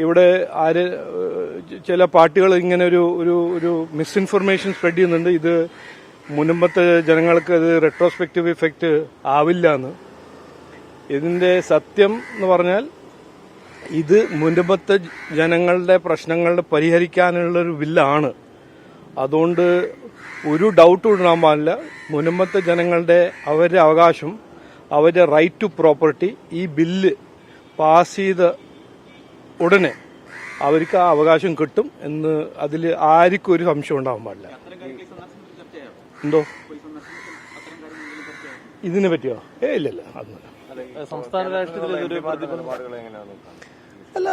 ഇവിടെ ആര് ചില പാർട്ടികൾ ഇങ്ങനെ ഒരു ഒരു ഒരു മിസ്ഇൻഫർമേഷൻ സ്പ്രെഡ് ചെയ്യുന്നുണ്ട്. ഇത് മുൻപത്തെ ജനങ്ങൾക്ക് ഇത് റെട്രോസ്പെക്റ്റീവ് ഇഫക്റ്റ് ആവില്ല എന്ന് ഇതിന്റെ സത്യം എന്ന് പറഞ്ഞാൽ ഇത് മുൻപത്തെ ജനങ്ങളുടെ പ്രശ്നങ്ങളുടെ പരിഹരിക്കാനുള്ള ഒരു ബില്ലാണ്. അതുകൊണ്ട് ഒരു ഡൗട്ടും ഇടാൻ പാടില്ല. മുൻപത്തെ ജനങ്ങളുടെ അവരുടെ അവകാശം അവരുടെ റൈറ്റ് ടു പ്രോപ്പർട്ടി ഈ ബില്ല് പാസ് ചെയ്ത ഉടനെ അവർക്ക് ആ അവകാശം കിട്ടും എന്ന് അതിൽ ആർക്കും ഒരു സംശയം ഉണ്ടാവാൻ പാടില്ല. എന്തോ? ഇതിനെ പറ്റിയോ? ഏ ഇല്ലല്ല അതൊന്നുമില്ല സംസ്ഥാന അല്ല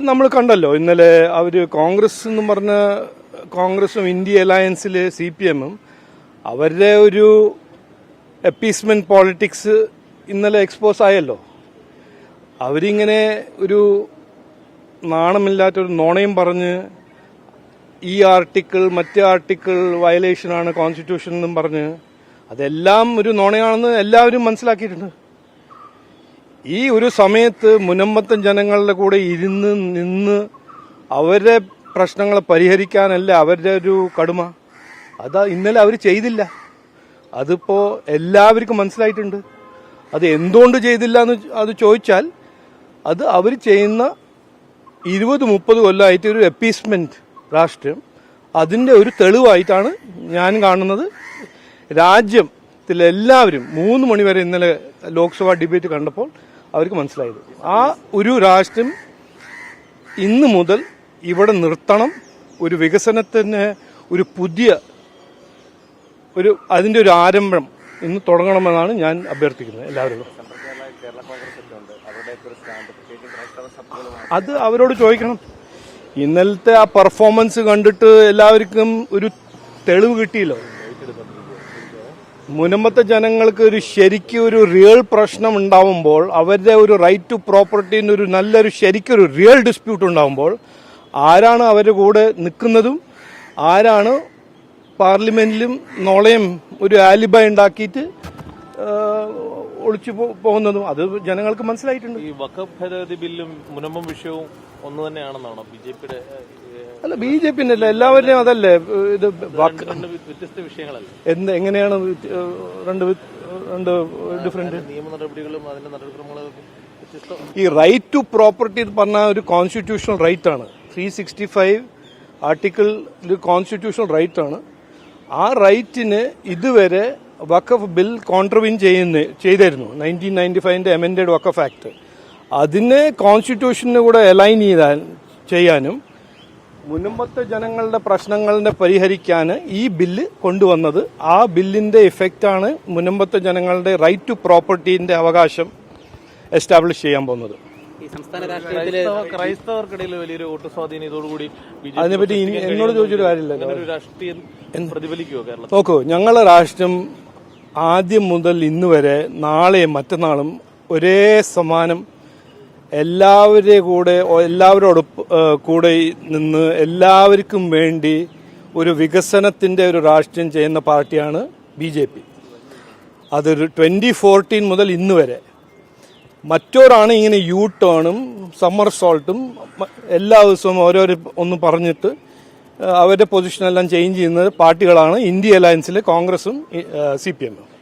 നമ്മൾ കണ്ടല്ലോ ഇന്നലെ അവർ കോൺഗ്രസ് എന്ന് പറഞ്ഞ കോൺഗ്രസും ഇന്ത്യ അലയൻസിൽ സി പി എമ്മും അവരുടെ ഒരു എപ്പീസ്മെന്റ് പോളിറ്റിക്സ് ഇന്നലെ എക്സ്പോസ് ആയല്ലോ. അവരിങ്ങനെ ഒരു നാണമില്ലാത്തൊരു നോണയും പറഞ്ഞ് ഈ ആർട്ടിക്കിൾ മറ്റേ ആർട്ടിക്കിൾ വയലേഷനാണ് കോൺസ്റ്റിറ്റ്യൂഷൻ എന്നും പറഞ്ഞ് അതെല്ലാം ഒരു നോണയാണെന്ന് എല്ലാവരും മനസ്സിലാക്കിയിട്ടുണ്ട്. ഈ ഒരു സമയത്ത് മുനമ്പത്തൻ ജനങ്ങളുടെ കൂടെ ഇരുന്ന് നിന്ന് അവരുടെ പ്രശ്നങ്ങളെ പരിഹരിക്കാനല്ല അവരുടെ ഒരു കടുമ. അത് ഇന്നലെ അവർ ചെയ്തില്ല. അതിപ്പോൾ എല്ലാവർക്കും മനസ്സിലായിട്ടുണ്ട്. അത് എന്തുകൊണ്ട് ചെയ്തില്ല എന്ന് അത് ചോദിച്ചാൽ അത് അവർ ചെയ്യുന്ന ഇരുപത് മുപ്പത് കൊല്ലമായിട്ട് ഒരു എപ്പീസ്മെന്റ് രാഷ്ട്രീയം അതിന്റെ ഒരു തെളിവായിട്ടാണ് ഞാൻ കാണുന്നത്. രാജ്യത്തിൽ എല്ലാവരും മൂന്ന് മണിവരെ ഇന്നലെ ലോക്സഭാ ഡിബേറ്റ് കണ്ടപ്പോൾ അവർക്ക് മനസ്സിലായത്. ആ ഒരു രാഷ്ട്രം ഇന്ന് മുതൽ ഇവിടെ നിർത്തണം ഒരു വികസനത്തിന് ഒരു പുതിയ ഒരു അതിന്റെ ഒരു ആരംഭം ഇന്ന് തുടങ്ങണമെന്നാണ് ഞാൻ അഭ്യർത്ഥിക്കുന്നത്. എല്ലാവരോടും. അത് അവരോട് ചോദിക്കണം. ഇന്നലത്തെ ആ പെർഫോമൻസ് കണ്ടിട്ട് എല്ലാവർക്കും ഒരു തെളിവ് കിട്ടിയല്ലോ? മുനമ്പത്തെ ജനങ്ങൾക്ക് ഒരു ശരിക്കും ഒരു റിയൽ പ്രശ്നം ഉണ്ടാവുമ്പോൾ അവരുടെ ഒരു റൈറ്റ് ടു പ്രോപ്പർട്ടിന് ഒരു നല്ലൊരു ശരിക്കൊരു റിയൽ ഡിസ്പ്യൂട്ട് ഉണ്ടാവുമ്പോൾ ആരാണ് അവരുടെ കൂടെ നിൽക്കുന്നതും ആരാണ് പാർലമെന്റിലും നോളയും ഒരു ആലിബ ഉണ്ടാക്കിയിട്ട് ഒളിച്ചു പോകുന്നതും അത് ജനങ്ങൾക്ക് മനസ്സിലായിട്ടുണ്ട്. ഈ വഖഫ് ഭേദഗതി ബില്ലും മുനമ്പം വിഷയവും ഒന്ന് തന്നെയാണെന്നാണോ ബി ജെ പിയുടെ അല്ല ബി ജെ പി അല്ല എല്ലാവരുടെയും അതല്ലേ ഇത് വ്യത്യസ്ത വിഷയങ്ങളല്ലേ? എന്ത് എങ്ങനെയാണ് രണ്ട് രണ്ട് ഡിഫറെന്റ് നിയമ നടപടികളും അതിന്റെ നടപടിക്രമങ്ങളും ഈ റൈറ്റ് ടു പ്രോപ്പർട്ടി എന്ന് പറഞ്ഞ ഒരു കോൺസ്റ്റിറ്റ്യൂഷണൽ റൈറ്റ് ആണ്. Three sixty five article constitutional right ആണ്. ആ റൈറ്റിന് ഇതുവരെ വഖഫ് ബിൽ കോൺട്രവിൻ ചെയ്യുന്ന ചെയ്തിരുന്നു. നയന്റീൻ നയന്റി ഫൈവിന്റെ എമെൻഡഡ് വഖഫ് ആക്ട് അതിനെ കോൺസ്റ്റിറ്റ്യൂഷന് കൂടെ അലൈൻ ചെയ്താൽ ചെയ്യാനും മുൻപത്തെ ജനങ്ങളുടെ പ്രശ്നങ്ങളെ പരിഹരിക്കാൻ ഈ ബില്ല് കൊണ്ടുവന്നത് ആ ബില്ലിന്റെ ഇഫക്റ്റാണ് മുൻപത്തെ ജനങ്ങളുടെ റൈറ്റ് ടു പ്രോപ്പർട്ടീന്റെ അവകാശം എസ്റ്റാബ്ലിഷ് ചെയ്യാൻ പോകുന്നത്. ക്രൈസ്തവർക്കിടയിൽ വലിയൊരു വോട്ട് സ്വാധീനം ഇതോടുകൂടി അതിനെപ്പറ്റി എന്നോട് ചോദിച്ചൊരു കാര്യമില്ല അങ്ങനെ ഒരു രാഷ്ട്രീയം പ്രതിഫലിക്കുമോ കേരളം നോക്കൂ ഞങ്ങളെ രാഷ്ട്രം ആദ്യം മുതൽ ഇന്ന് വരെ നാളെയും മറ്റന്നാളും ഒരേ സമാനം എല്ലാവരുടെ കൂടെ എല്ലാവരോടൊപ്പം കൂടെ നിന്ന് എല്ലാവർക്കും വേണ്ടി ഒരു വികസനത്തിന്റെ ഒരു രാഷ്ട്രീയം ചെയ്യുന്ന പാർട്ടിയാണ് ബി ജെ പി. അതൊരു ട്വന്റി ഫോർട്ടീൻ മുതൽ ഇന്ന് വരെ. മറ്റോരാണ് ഇങ്ങനെ യൂ ടേണും സമ്മർ സോൾട്ടും എല്ലാ ദിവസവും ഓരോരോ ഒന്ന് പറഞ്ഞിട്ട് അവരുടെ പൊസിഷനെല്ലാം ചേഞ്ച് ചെയ്യുന്നത് പാർട്ടികളാണ്. ഇന്ത്യ അലയൻസിൽ കോൺഗ്രസും സി പി എമ്മും